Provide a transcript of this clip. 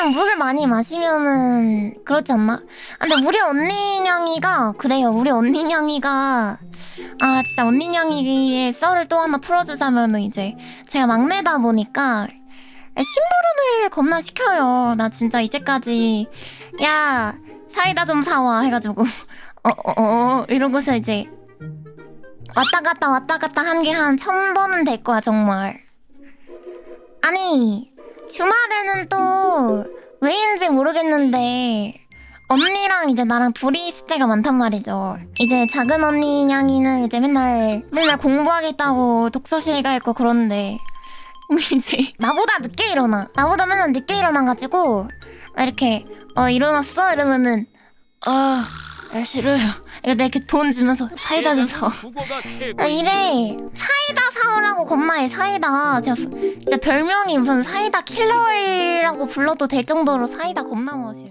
그냥 물을 많이 마시면은 그렇지 않나? 아, 근데 우리 언니 냥이가 그래요. 우리 언니 냥이가 아 진짜 언니 냥이의 썰을 또 하나 풀어주자면은 이제 제가 막내다 보니까 심부름을 겁나 시켜요. 나 진짜 이제까지 야 사이다 좀 사와 해가지고 어어어 어, 이러고서 이제 왔다 갔다 왔다 갔다 한 게 한 천 번은 될 거야 정말. 아니 주말에는 또 왜인지 모르겠는데 언니랑 이제 나랑 둘이 있을 때가 많단 말이죠. 이제 작은 언니 냥이는 이제 맨날 맨날 공부하겠다고 독서실 가 있고 그러는데 이제 나보다 늦게 일어나. 나보다 맨날 늦게 일어나가지고 막 이렇게 어 일어났어 이러면은 아 아, 싫어요. 이거 이렇게 돈 주면서 사이다 좀 사. 아, 이래 사이 겁나해 사이다. 제가 수- 진짜 별명이 무슨 사이다 킬러라고 불러도 될 정도로 사이다 겁나 마셔